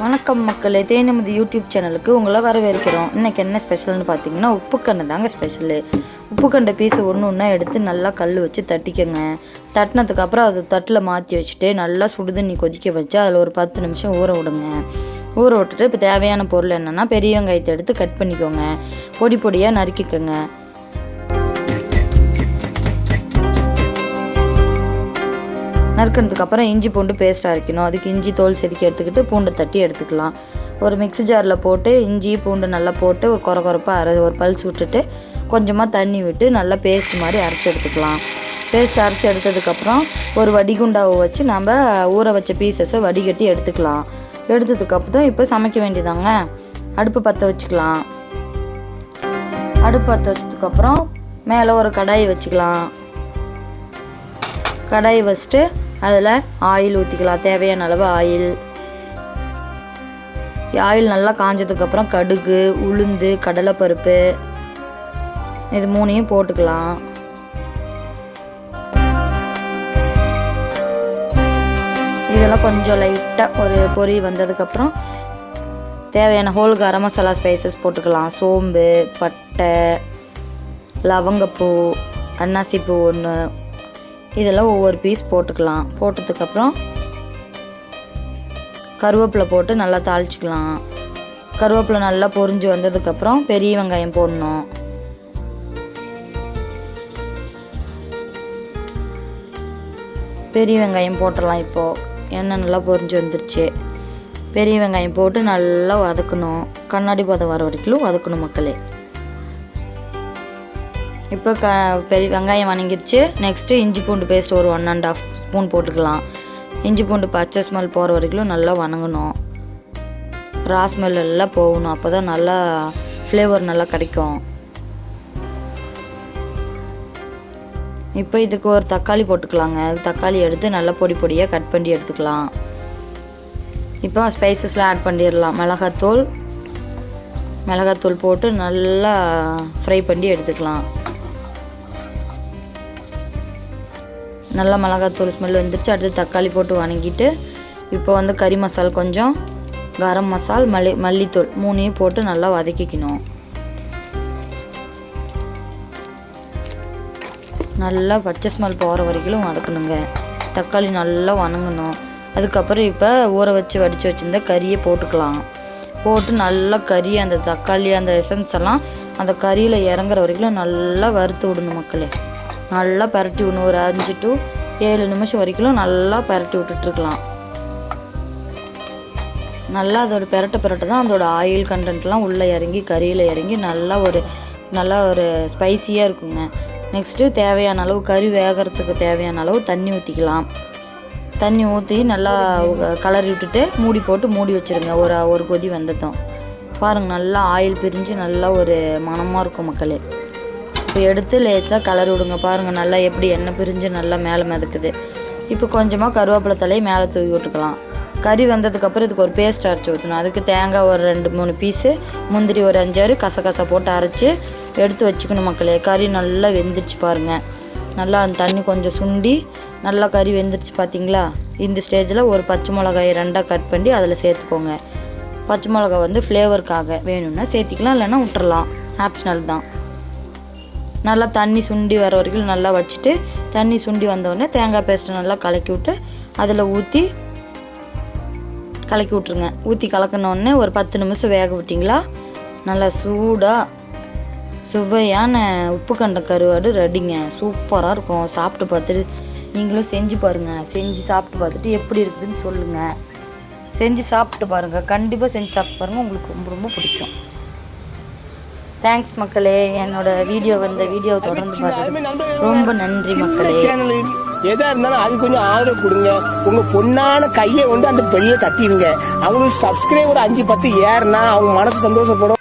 வணக்கம் மக்களே நமது யூடியூப் சேனலுக்கு உங்களை வரவேற்கிறோம். இன்னைக்கு என்ன ஸ்பெஷல்னு பார்த்தீங்கன்னா உப்புக்கண்டை தாங்க ஸ்பெஷலு உப்புக்கண்டை பீஸ் ஒன்று ஒன்றா எடுத்து நல்லா கல் வச்சு தட்டிக்கோங்க. தட்டினதுக்கப்புறம் அதை தட்டில் மாற்றி வச்சுட்டு நல்லா சுடுதண்ணி கொதிக்க வச்சு அதில் ஒரு பத்து நிமிஷம் ஊற விடுங்க. ஊற விட்டுட்டு இப்போ தேவையான பொருள் என்னென்னா பெரிய வெங்காயத்தை எடுத்து கட் பண்ணிக்கோங்க. பொடி பொடியாக நறுக்கிக்கோங்க. நறுக்கினதுக்கு அப்புறம் இஞ்சி பூண்டு பேஸ்ட் அரைக்கணும். அதுக்கு இஞ்சி தோல் செதுக்கி எடுத்துக்கிட்டு பூண்டை தட்டி எடுத்துக்கலாம். ஒரு மிக்ஸி ஜாரில் போட்டு இஞ்சி பூண்டு நல்லா போட்டு ஒரு குறை குறைப்பாக அரை ஒரு பல்ஸ் விட்டுட்டு கொஞ்சமாக தண்ணி விட்டு நல்லா பேஸ்ட் மாதிரி அரைச்சி எடுத்துக்கலாம். பேஸ்ட் அரைச்சி எடுத்ததுக்கப்புறம் ஒரு வடிகுண்டாவை வச்சு நம்ம ஊற வச்ச பீசஸை வடிகட்டி எடுத்துக்கலாம். எடுத்ததுக்கப்புறம் இப்போ சமைக்க வேண்டியதாங்க. அடுப்பு பற்ற வச்சுக்கலாம். அடுப்பு பற்ற வச்சதுக்கப்புறம் மேலே ஒரு கடாய் வச்சுக்கலாம். கடாய் வச்சுட்டு அதில் ஆயில் ஊற்றிக்கலாம் தேவையான அளவு ஆயில். ஆயில் நல்லா காஞ்சதுக்கப்புறம் கடுகு உளுந்து கடலைப்பருப்பு இது மூணையும் போட்டுக்கலாம். இதெல்லாம் கொஞ்சம் லைட்டாக ஒரு பொரி வந்ததுக்கப்புறம் தேவையான ஹோல் கரம் மசாலா ஸ்பைசஸ் போட்டுக்கலாம். சோம்பு பட்டை லவங்கப்பூ அன்னாசிப்பூ ஒன்று இதெல்லாம் ஒவ்வொரு பீஸ் போட்டுக்கலாம். போட்டதுக்கப்புறம் கருவேப்பிலை போட்டு நல்லா தாளிச்சிக்கலாம். கருவேப்பிலை நல்லா பொரிஞ்சு வந்ததுக்கப்புறம் பெரிய வெங்காயம் போடணும். பெரிய வெங்காயம் போட்டலாம் இப்போது எண்ணெய் நல்லா பொரிஞ்சு வந்துருச்சு. பெரிய வெங்காயம் போட்டு நல்லா வதக்கணும். கண்ணாடி பதம் வர வரைக்கும் வதக்கணும் மக்களே. இப்போ க பெரிய வெங்காயம் வணங்கிருச்சு. நெக்ஸ்ட்டு இஞ்சி பூண்டு பேஸ்ட் ஒரு ஒன் அண்ட் ஆஃப் ஸ்பூன் போட்டுக்கலாம். இஞ்சி பூண்டு பச்சை ஸ்மெல் போகிற வரைக்கும் நல்லா வணங்கணும். ரா ஸ்மெல் எல்லாம் போகணும். அப்போ தான் நல்லா ஃப்ளேவர் நல்லா கிடைக்கும். இப்போ இதுக்கு ஒரு தக்காளி போட்டுக்கலாங்க. தக்காளி எடுத்து நல்லா பொடி பொடியாக கட் பண்ணி எடுத்துக்கலாம். இப்போ ஸ்பைசஸ்லாம் ஆட் பண்ணிடலாம். மிளகாத்தூள் மிளகாத்தூள் போட்டு நல்லா ஃப்ரை பண்ணி எடுத்துக்கலாம். நல்லா மிளகாத்தூள் ஸ்மெல் வந்துருச்சு. அடுத்து தக்காளி போட்டு வணங்கிட்டு இப்போ வந்து கறி மசால் கொஞ்சம் கரம் மசால் மல்லி மல்லித்தூள் மூணையும் போட்டு நல்லா வதக்கிக்கணும். நல்லா பச்சை ஸ்மெல் போகிற வரைக்கும் வதக்கணுங்க. தக்காளி நல்லா வணங்கணும். அதுக்கப்புறம் இப்போ ஊற வச்சு வடித்து வச்சுருந்த கறியை போட்டுக்கலாம். போட்டு நல்லா கறி அந்த தக்காளி அந்த எசன்ஸ் எல்லாம் அந்த கறியில் இறங்குற வரைக்கும் நல்லா வறுத்து விடணும் மக்களே. நல்லா பரட்டி விடணும். ஒரு அஞ்சு டு ஏழு நிமிஷம் வரைக்கும் நல்லா பரட்டி விட்டுட்ருக்கலாம் நல்லா அதோட பெரட்ட பெரட்ட தான் அதோட ஆயில் கண்டென்ட்லாம் உள்ளே இறங்கி கறியில் இறங்கி நல்லா ஒரு நல்லா ஒரு ஸ்பைசியாக இருக்குங்க. நெக்ஸ்ட்டு தேவையான அளவு கறி வேகிறதுக்கு தேவையான அளவு தண்ணி ஊற்றிக்கலாம் தண்ணி ஊற்றி நல்லா கலரி விட்டுட்டு மூடி போட்டு மூடி வச்சுருங்க. ஒரு ஒரு கொதி வந்ததும். பாருங்கள் நல்லா ஆயில் பிரிஞ்சு நல்லா ஒரு மனமாக இருக்கும் மக்களே. இப்போ எடுத்து லேசாக கலர் விடுங்க பாருங்கள் நல்லா எப்படி எண்ணெய் பிரிஞ்சு நல்லா மேலே மிதக்குது. இப்போ கொஞ்சமாக கருவேப்பிலை தலையை மேலே தூவி விட்டுக்கலாம். கறி வந்ததுக்கப்புறம் இதுக்கு ஒரு பேஸ்ட் அரைச்சி ஊற்றணும் அதுக்கு தேங்காய் ஒரு ரெண்டு மூணு பீஸு முந்திரி ஒரு அஞ்சாறு கசகசா போட்டு அரைச்சி எடுத்து வச்சுக்கணும் மக்களே. கறி நல்லா வெந்துருச்சு பாருங்கள் நல்லா அந்த தண்ணி கொஞ்சம் சுண்டி நல்லா கறி வெந்துருச்சு பார்த்தீங்களா இந்த ஸ்டேஜில் ஒரு பச்சை மிளகாயை ரெண்டாக கட் பண்ணி அதில் சேர்த்துக்கோங்க. பச்சை மிளகா வந்து ஃப்ளேவருக்காக வேணும்னா சேர்த்திக்கலாம் இல்லைன்னா விட்டுறலாம் ஆப்ஷனல் தான். நல்லா தண்ணி சுண்டி வர வரைக்கும் நல்லா வச்சுட்டு தண்ணி சுண்டி வந்தவுடனே தேங்காய் பேஸ்ட்டை நல்லா கலக்கி விட்டு அதில் ஊற்றி கலக்கி விட்ருங்க ஊற்றி கலக்கினோடனே ஒரு பத்து நிமிஷம் வேக விட்டிங்களா? நல்லா சூடாக சுவையான உப்பு கண்ட கருவாடு ரெடிங்க. சூப்பராக இருக்கும். சாப்பிட்டு பார்த்துட்டு நீங்களும் செஞ்சு பாருங்கள் செஞ்சு சாப்பிட்டு பார்த்துட்டு எப்படி இருக்குதுன்னு சொல்லுங்கள் செஞ்சு சாப்பிட்டு பாருங்கள் கண்டிப்பாக செஞ்சு சாப்பிட்டு பாருங்கள் உங்களுக்கு ரொம்ப ரொம்ப பிடிக்கும். தேங்க்ஸ் மக்களே. என்னோட வீடியோ வந்த வீடியோ தொடர்ந்து பார்த்தது ரொம்ப நன்றி மக்களே. எதா இருந்தாலும் அது கொஞ்சம் ஆதரவு கொடுங்க. உங்க பொண்ணான கையை வந்து அந்த பெண்ணில தட்டிடுங்க. அவங்களுக்கு சப்ஸ்கிரைபர் அஞ்சு பத்து ஏறுனா அவங்க மனசு சந்தோஷப்படும்.